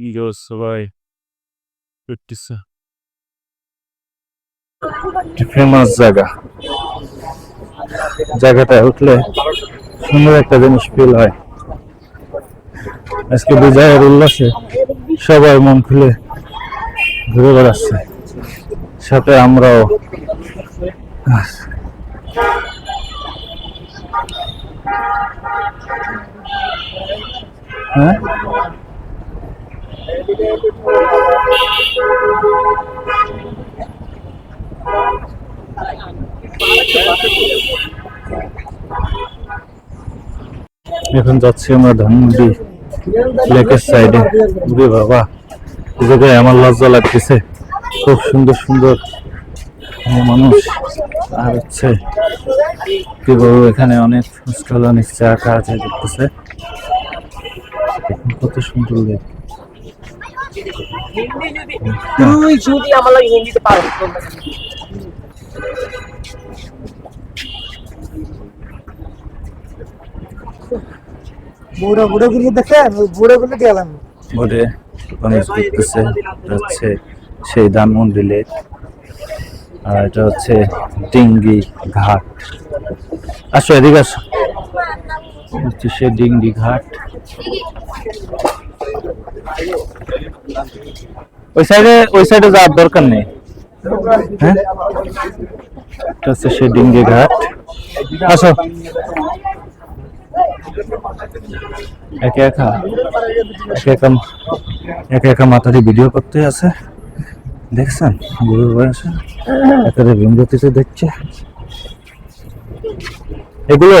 Ego সবাই করতেছে famous জায়গা জায়গাটায় উঠলে সুন্দর একটা জিনিস ফিল হয় আজকে বিজয়ের উল্লাসে সবাই মন খুলে ঘুরে বেড়াচ্ছে সাথে আমরাও হ্যাঁ এখন যাচ্ছি আমরা ধানমন্ডি লেকের সাইডে ওরে বাবা জায়গায় আমার লজ্জা লাগতেছে। খুব সুন্দর সুন্দর মানুষ। আর হচ্ছে কি বলব, এখানে অনেক ফুচকা অনেক চা যায় দেখতেছে। কত সুন্দর লেক তুই যদি আমার লাগে হিন্দিতে পারো বুড়ো বুড়ো গুলো দেখেন ওই বুড়ো গুলো গেলাম বোর্ডে মানুষ দেখতেছে এটা হচ্ছে সেই ধানমন্ডি লেক আর এটা হচ্ছে ডিঙ্গি ঘাট। আসো এদিকে আসো। হচ্ছে সে ডিঙ্গি ঘাট। ওই সাইডে ওই সাইডে যাওয়ার দরকার নেই। হ্যাঁ? এটা হচ্ছে সে ডিঙ্গি ঘাট। আসো। একে একা একে একা একা একা মাথারি ভিডিও করতে আছে। দেখছেন? বুড়ো বয়সে। একারে বিমগতিতে দেখছে। এগুলো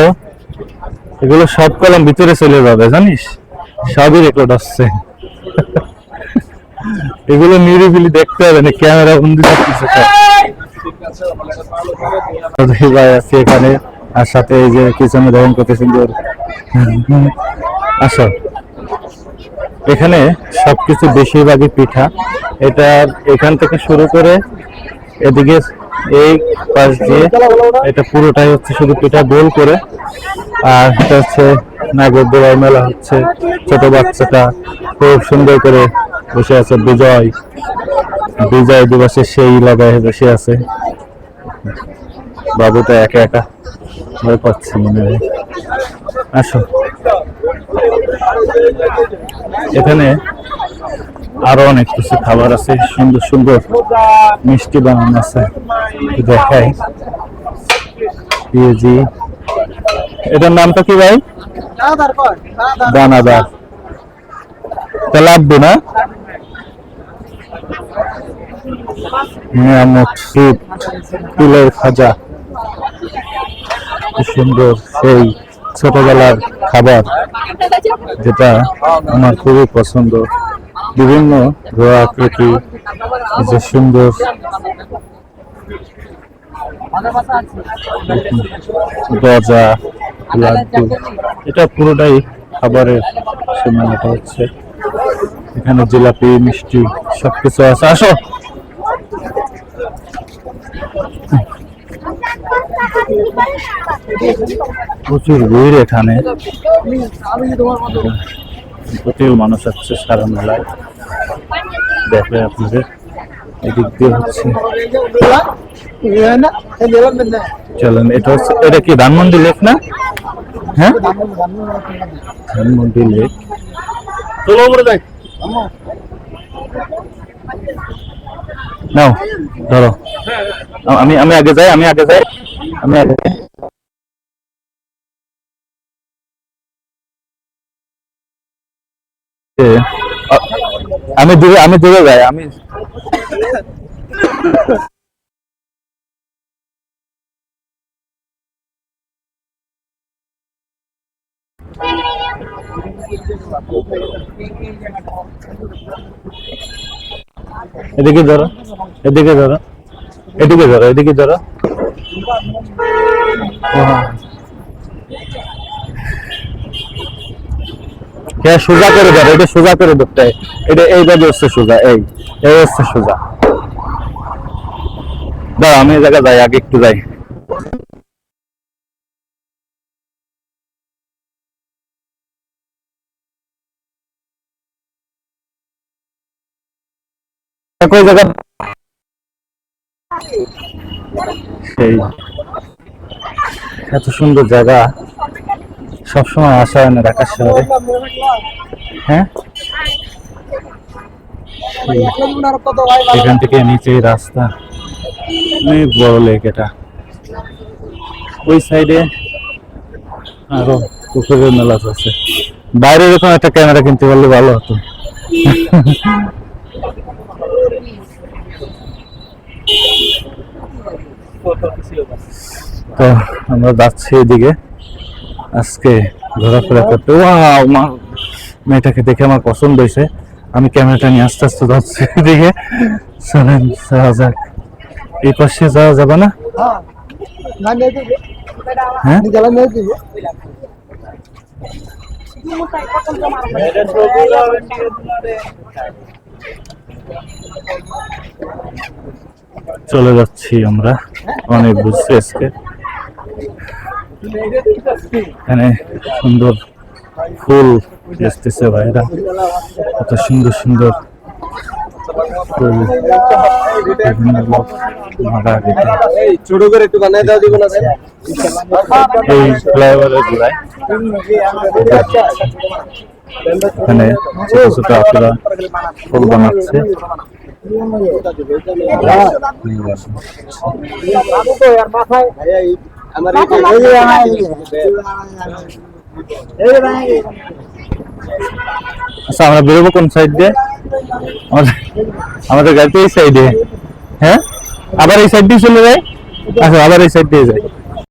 এগুলো সব কলম ভিতরে চলে যাবে, জানিস? সবই রেকর্ড আসছে। এগুলো নিরিবিলি দেখতে হবে, না ক্যামেরা বন্দি সবকিছু ভাই আছে এখানে, আর সাথে এই যে কিচেনে ধরুন করতে সুন্দর আসো। এখানে সবকিছু বেশিরভাগই পিঠা। এটা এখান থেকে শুরু করে এদিকে এই পাশ দিয়ে এটা পুরোটাই হচ্ছে শুধু পিঠা গোল করে। আর এটা হচ্ছে নাগরদোলার মেলা হচ্ছে। ছোট বাচ্চাটা খুব সুন্দর করে বসে আছে। বিজয় বিজয় দিবসে সেই লাগায় বসে আছে। বাবুটা একা একা ভয় পাচ্ছে মনে হয়। আসো। এখানে আরও অনেক কিছু খাবার আছে। সুন্দর সুন্দর মিষ্টি বানানো আছে। দেখাই। পেঁয়াজি এটার নামটা কি ভাই? দানাদার। তেলাব্বু না? নিয়ামত স্যুপ তিলের খাজা। সুন্দর সেই ছোটবেলার খাবার, যেটা আমার খুবই পছন্দ। বিভিন্ন আকৃতি যে সুন্দর গজা লাড্ডু এটা পুরোটাই খাবারের সীমানাটা হচ্ছে। এখানে জিলাপি মিষ্টি সবকিছু আছে। আসো। প্রচুর ভিড় এখানে। প্রচুর মানুষ আসছে সারা মেলায়। দেখে আপনাদের। এদিক দিয়ে হচ্ছে। চলেন এটা হচ্ছে এটা কি ধানমন্ডি লেক না? হ্যাঁ? ধানমন্ডি লেক। নাও ধরো। আমি আমি আগে যাই আমি আগে যাই। আমি আগে যাই। আমি দূরে আমি দূরে যাই আমি এদিকে ধরো এদিকে ধরো এদিকে ধরো এদিকে ধরো। হ্যাঁ সোজা করে ধরো, এটা সোজা করে ধরতে। এটা এইভাবে হচ্ছে সোজা, এই এই হচ্ছে সোজা। দাঁড়া আমি এই জায়গায় যাই, আগে একটু যাই। এটা কই জায়গা? সেই। এত সুন্দর জায়গা। সবসময় আসা হয় না ঢাকা শহরে হ্যাঁ এখান থেকে নিচে রাস্তা। অনেক বড় লেক এটা। ওই সাইডে আরও পুকুরের মেলা আছে। বাইরে এরকম একটা ক্যামেরা কিনতে পারলে ভালো হতো। তো আমরা যাচ্ছি এদিকে। আজকে ঘোরাফেরা করতে। ওয়াও, মা, মেয়েটাকে দেখে আমার পছন্দ হয়েছে। আমি ক্যামেরাটা নিয়ে আস্তে আস্তে যাচ্ছি এদিকে। চলেন যাওয়া এই পাশে যাওয়া যাবে না? হ্যাঁ? চলে যাচ্ছি আমরা। অনেক বুঝছি আজকে। এখানে সুন্দর ফুল এসতেছে ভাইরা। কত সুন্দর সুন্দর ফুল। ছোট ছোট আপনারা ফুল বানাচ্ছে। আচ্ছা আমরা বেরোবো কোন সাইড দিয়ে? আমাদের আমাদের গাড়ি তো এই সাইডে হ্যাঁ? আবার এই সাইড দিয়ে চলে যায় আচ্ছা আবার এই সাইড দিয়ে যায়